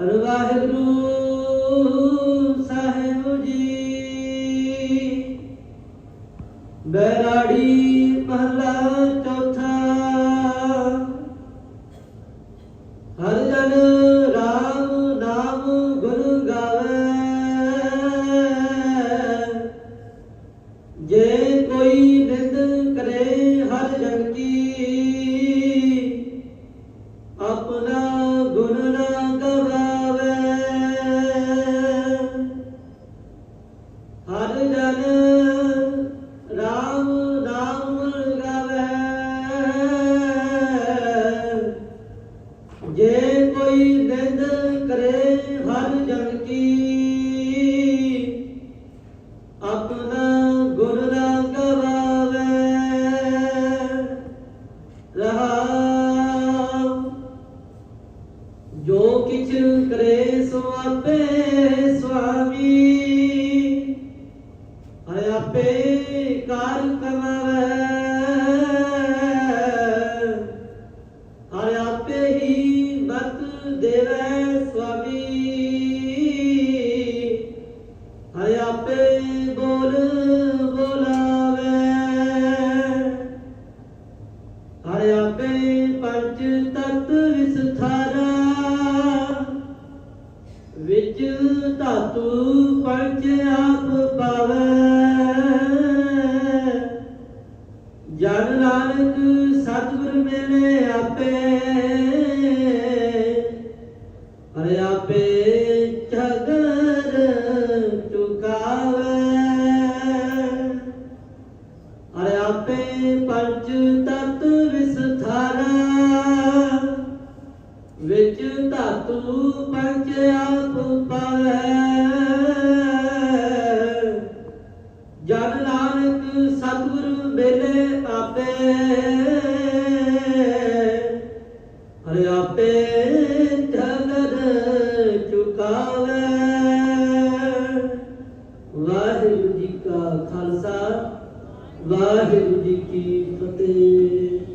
ਵਾਹਿਗੁਰੂ ਸਾਹਿਬ ਜੀ ਬੈਰਾੜੀ ਮਹਲਾ ਚੌਥਾ ਹਰ ਜਨ ਗੁਣ ਨਾ ਗਵਾਵੇ ਰਹਾਉ ਜੋ ਕਿਛ ਕਰੇ ਸੋ ਆਪੇ ਸੁਆਮੀ। ਹਇ ਆਪੇ ਕਾਰ ਕਮਾਵੇ ਹਰਿ ਆਪੇ ਹੀ ਮਤ ਦੇਵੇ ਸੁਆਮੀ। ਆਪੇ ਬੋਲ ਬੋਲਾਵੇ। ਹਰਿ ਆਪੇ ਪੰਜ ਤਤ ਵਿਸਥਾਰਾ। ਵਿੱਚ ਧਾਤੂ ਪੰਜ ਆਪ ਪਾਵੇ। ਜਨ ਨਾਨਕ ਸਤਿਗੁਰ ਮਿਲੇ ਆਪੇ। ਹਰਿ ਆਪੇ ਪੰਜ ਤਤ ਵਿਸਥਾਰਾ, ਵਿੱਚ ਧਾਤੂ ਪੰਜ ਆਪ ਪਾਵੇ। ਜਨ ਨਾਨਕ ਸਤਿਗੁਰ ਮੇਲੇ ਆਪੇ ਅਰੇ ਆਪੇ ਢਲਰ ਚੁਕਾਵੇ ਵਾਹਿਗੁਰੂ ਜੀ ਕਾ ਖਾਲਸਾ ਵਾਹਿਗੁਰੂ ਜੀ ਕੀ ਫਤਿਹ।